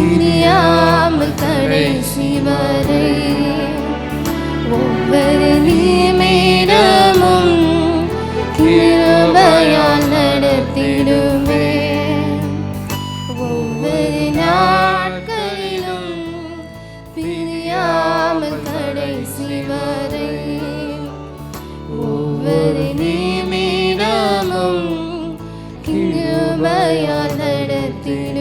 திரியாமல் கடைசி வரை ஒவ்வொரு நிமிடமும் கிருபையால் நடத்திடுமே. ஒவ்வொரு நாட்களிலும் பிரியாமல் கடைசி வரை ஒவ்வொரு நிமிடமும் கிருபையால் நடத்திடும்.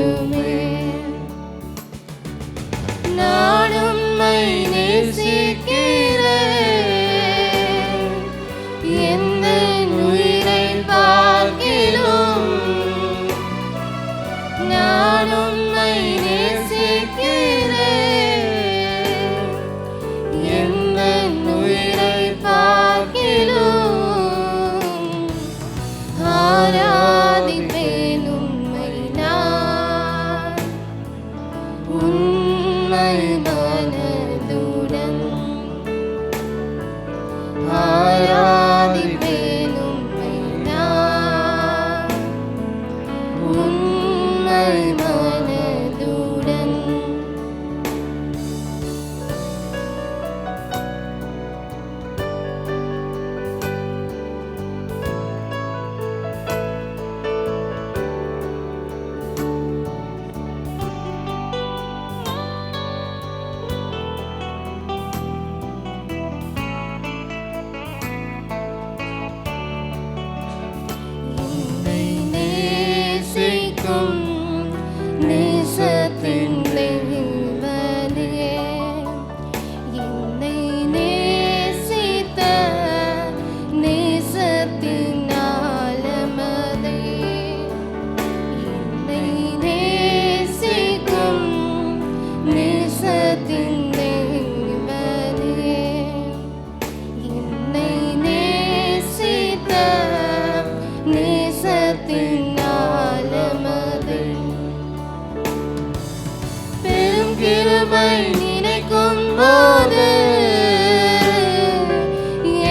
போது.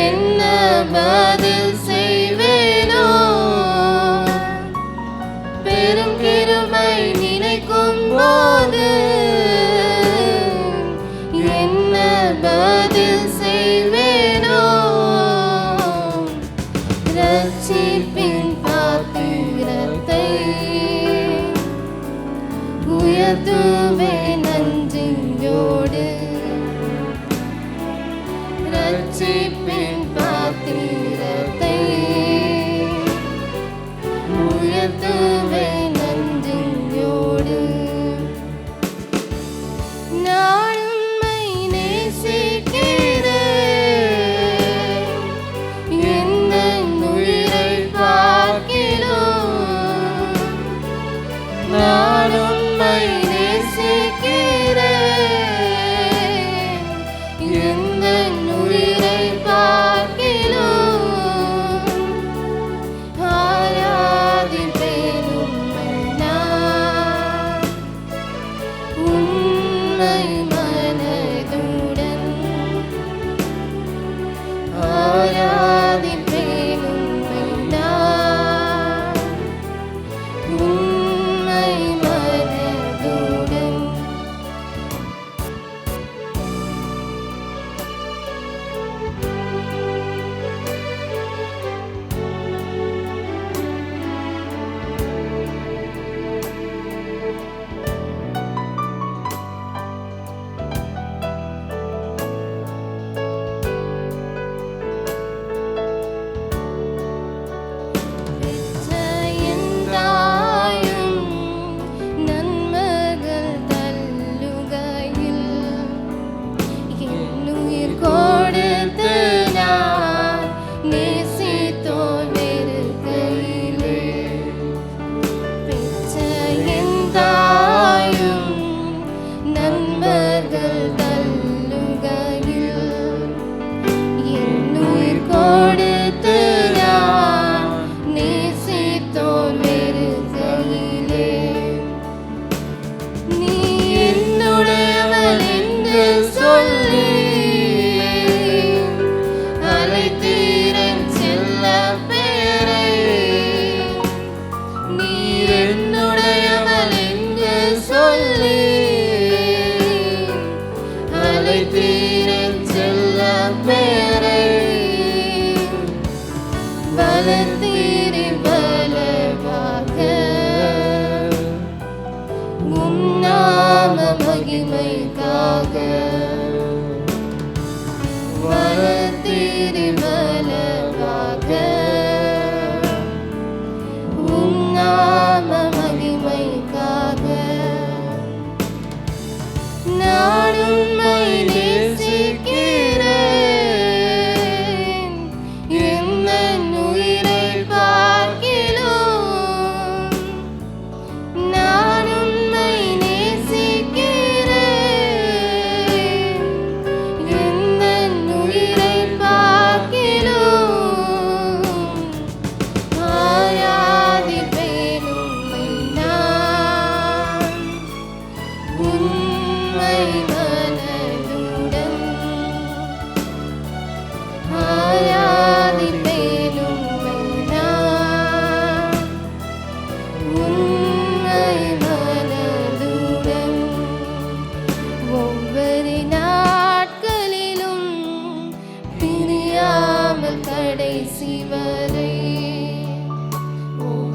என்ன பதில் செய்வேனோ? பெரும் கிருமை நினைக்கும் போது. என்ன பதில் செய்வேனோ? ரட்சிப்பின் பாத்திரத்தை உயர்த்துவேன் நன்றியோடு. நான் உம்மை தீரன் செல்ல பேரை. வளர்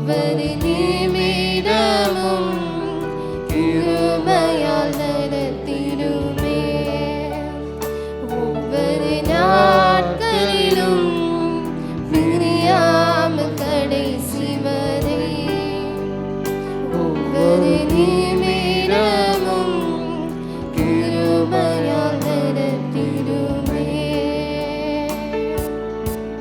ஒவ்வொரு நிமிடமும் கிருமையால் நடத்திடுமே. ஒவ்வொரு நாட்களிலும் பிரியாம கடைசி வரை. ஒவ்வொரு நிமிடம்